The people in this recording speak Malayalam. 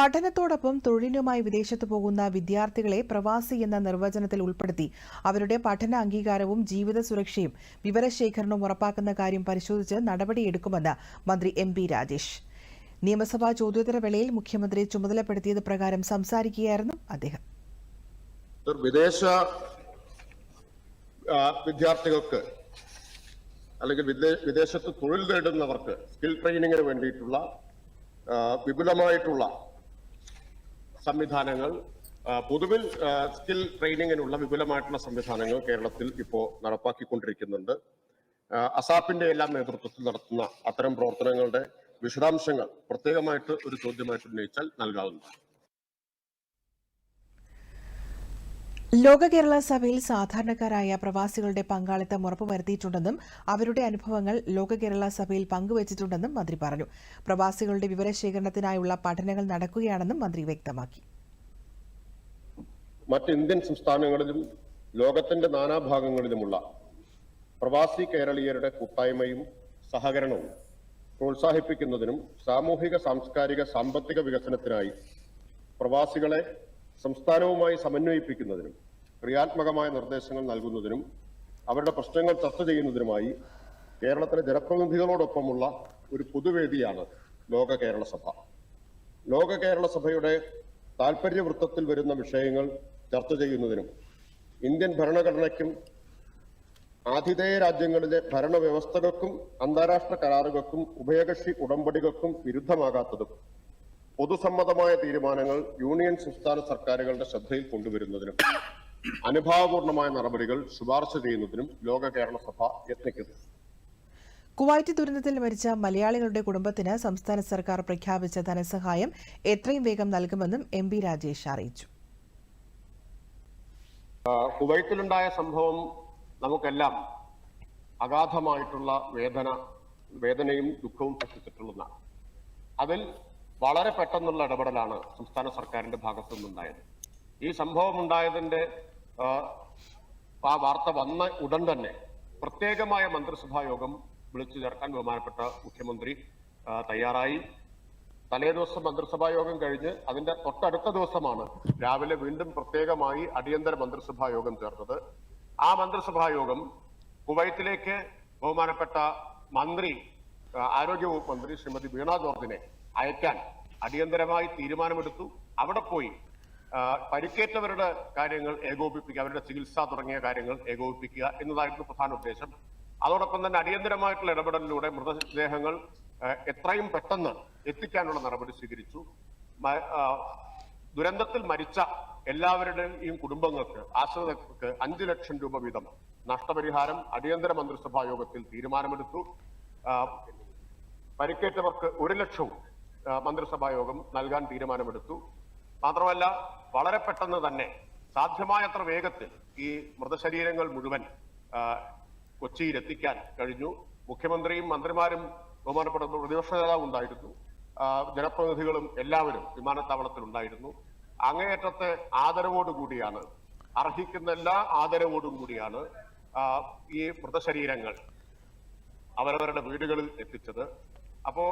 പഠനത്തോടൊപ്പം തൊഴിലിനുമായി വിദേശത്ത് പോകുന്ന വിദ്യാർത്ഥികളെ പ്രവാസി എന്ന നിർവചനത്തിൽ ഉൾപ്പെടുത്തി. അവരുടെ പഠന അംഗീകാരവും ജീവിത സുരക്ഷയും വിവരശേഖരണവും ഉറപ്പാക്കുന്ന കാര്യം പരിശോധിച്ച് നടപടിയെടുക്കുമെന്ന് മന്ത്രി എം പി രാജേഷ്. നിയമസഭാ ചോദ്യോത്തരവേളയിൽ മുഖ്യമന്ത്രി ചുമതലപ്പെടുത്തിയത് പ്രകാരം സംസാരിക്കുകയായിരുന്നു അദ്ദേഹം. വിദേശ വിദ്യാർത്ഥികൾക്ക് അല്ലെങ്കിൽ വിദേ- വിദേശത്ത് തൊഴിൽ നേടുന്നവർക്ക് സ്കിൽ ട്രെയിനിങ്ങിന് വേണ്ടിയിട്ടുള്ള വിപുലമായിട്ടുള്ള സംവിധാനങ്ങൾ പൊതുവിൽ സ്കിൽ ട്രെയിനിങ്ങിനുള്ള വിപുലമായിട്ടുള്ള സംവിധാനങ്ങൾ കേരളത്തിൽ ഇപ്പോൾ നടപ്പാക്കിക്കൊണ്ടിരിക്കുന്നുണ്ട്. അസാപ്പിന്റെ എല്ലാം നേതൃത്വത്തിൽ നടത്തുന്ന അത്തരം പ്രവർത്തനങ്ങളുടെ വിശദാംശങ്ങൾ പ്രത്യേകമായിട്ട് ഒരു ചോദ്യമായിട്ട് ഉന്നയിച്ചാൽ നൽകാവുന്നതാണ്. ലോക കേരള സഭയിൽ സാധാരണക്കാരായ പ്രവാസികളുടെ പങ്കാളിത്തം ഉറപ്പുവരുത്തിയിട്ടുണ്ടെന്നും അവരുടെ അനുഭവങ്ങൾ ലോക കേരള സഭയിൽ പങ്കുവച്ചിട്ടുണ്ടെന്നും മന്ത്രി പറഞ്ഞു. പ്രവാസികളുടെ വിവരശേഖരണത്തിനായുള്ള പഠനങ്ങൾ നടക്കുകയാണെന്നും മന്ത്രി വ്യക്തമാക്കി. മറ്റ് ഇന്ത്യൻ സംസ്ഥാനങ്ങളിലും ലോകത്തിന്റെ നാനാഭാഗങ്ങളിലുമുള്ള പ്രവാസി കേരളീയരുടെ കൂട്ടായ്മയും സഹകരണവും പ്രോത്സാഹിപ്പിക്കുന്നതിനും സാമൂഹിക സാംസ്കാരിക സാമ്പത്തിക വികസനത്തിനായി പ്രവാസികളെ സംസ്ഥാനവുമായി സമന്വയിപ്പിക്കുന്നതിനും ക്രിയാത്മകമായ നിർദ്ദേശങ്ങൾ നൽകുന്നതിനും അവരുടെ പ്രശ്നങ്ങൾ ചർച്ച ചെയ്യുന്നതിനുമായി കേരളത്തിലെ ജനപ്രതിനിധികളോടൊപ്പമുള്ള ഒരു പൊതുവേദിയാണ് ലോക കേരള സഭ. ലോക കേരള സഭയുടെ താൽപര്യവൃത്തത്തിൽ വരുന്ന വിഷയങ്ങൾ ചർച്ച ചെയ്യുന്നതിനും ഇന്ത്യൻ ഭരണഘടനയ്ക്കും ആതിഥേയ രാജ്യങ്ങളിലെ ഭരണവ്യവസ്ഥകൾക്കും അന്താരാഷ്ട്ര കരാറുകൾക്കും ഉഭയകക്ഷി ഉടമ്പടികൾക്കും വിരുദ്ധമാകാത്തതും പൊതുസമ്മതമായ തീരുമാനങ്ങൾ യൂണിയൻ സംസ്ഥാന സർക്കാരുകളുടെ ശ്രദ്ധയിൽ കൊണ്ടുവരുന്നതിനും അനുഭാവപൂർണമായ നടപടികൾ ശുപാർശ ചെയ്യുന്നതിനും ലോക കേരള സഭ യത്നിക്കുന്നു. കുവൈറ്റ് ദുരന്തത്തിൽ മരിച്ച മലയാളികളുടെ കുടുംബത്തിന് സംസ്ഥാന സർക്കാർ പ്രഖ്യാപിച്ച ധനസഹായം എത്രയും വേഗം നൽകുമെന്നും എം പി രാജേഷ് അറിയിച്ചു. കുവൈത്തിലുണ്ടായ സംഭവം നമുക്കെല്ലാം അഗാധമായിട്ടുള്ള വേദന വേദനയും ദുഃഖവും സൃഷ്ടിച്ചിട്ടുള്ളതാണ്. അതിൽ വളരെ പെട്ടെന്നുള്ള ഇടപെടലാണ് സംസ്ഥാന സർക്കാരിന്റെ ഭാഗത്തു നിന്നുണ്ടായത്. ഈ സംഭവം ഉണ്ടായതിന്റെ ആ, വാർത്ത വന്ന ഉടൻ തന്നെ പ്രത്യേകമായ മന്ത്രിസഭാ യോഗം വിളിച്ചു ചേർക്കാൻ ബഹുമാനപ്പെട്ട മുഖ്യമന്ത്രി തയ്യാറായി. തലേ ദിവസം മന്ത്രിസഭാ യോഗം കഴിഞ്ഞ് അതിന്റെ തൊട്ടടുത്ത ദിവസമാണ് രാവിലെ വീണ്ടും പ്രത്യേകമായി അടിയന്തര മന്ത്രിസഭാ യോഗം ചേർന്നത്. ആ മന്ത്രിസഭാ യോഗം കുവൈത്തിലേക്ക് ബഹുമാനപ്പെട്ട മന്ത്രി ആരോഗ്യവകുപ്പ് മന്ത്രി ശ്രീമതി വീണ ജോർജിനെ അയക്കാൻ അടിയന്തരമായി തീരുമാനമെടുത്തു. അവിടെ പോയി പരിക്കേറ്റവരുടെ കാര്യങ്ങൾ ഏകോപിപ്പിക്കുക അവരുടെ ചികിത്സ തുടങ്ങിയ കാര്യങ്ങൾ ഏകോപിപ്പിക്കുക എന്നതായിരുന്നു പ്രധാന ഉദ്ദേശം. അതോടൊപ്പം തന്നെ അടിയന്തരമായിട്ടുള്ള ഇടപെടലിലൂടെ മൃതദേഹങ്ങൾ എത്രയും പെട്ടെന്ന് എത്തിക്കാനുള്ള നടപടി സ്വീകരിച്ചു. ദുരന്തത്തിൽ മരിച്ച എല്ലാവരുടെയും കുടുംബങ്ങൾക്ക് ആശ്രിതർക്ക് അഞ്ചു ലക്ഷം രൂപ വീതം നഷ്ടപരിഹാരം അടിയന്തര മന്ത്രിസഭാ യോഗത്തിൽ തീരുമാനമെടുത്തു. പരിക്കേറ്റവർക്ക് ഒരു ലക്ഷവും മന്ത്രിസഭാ യോഗം നൽകാൻ തീരുമാനമെടുത്തു. മാത്രമല്ല വളരെ പെട്ടെന്ന് തന്നെ സാധ്യമായത്ര വേഗത്തിൽ ഈ മൃതശരീരങ്ങൾ മുഴുവൻ കൊച്ചിയിലെത്തിക്കാൻ കഴിഞ്ഞു. മുഖ്യമന്ത്രിയും മന്ത്രിമാരും ബഹുമാനപ്പെടുന്ന പ്രതിപക്ഷ നേതാവ് ഉണ്ടായിരുന്നു. ജനപ്രതിനിധികളും എല്ലാവരും വിമാനത്താവളത്തിൽ ഉണ്ടായിരുന്നു. അങ്ങേയറ്റത്തെ ആദരവോടുകൂടിയാണ് അർഹിക്കുന്ന എല്ലാ ആദരവോടും കൂടിയാണ് ഈ മൃതശരീരങ്ങൾ അവരവരുടെ വീടുകളിൽ എത്തിച്ചത്. അപ്പോ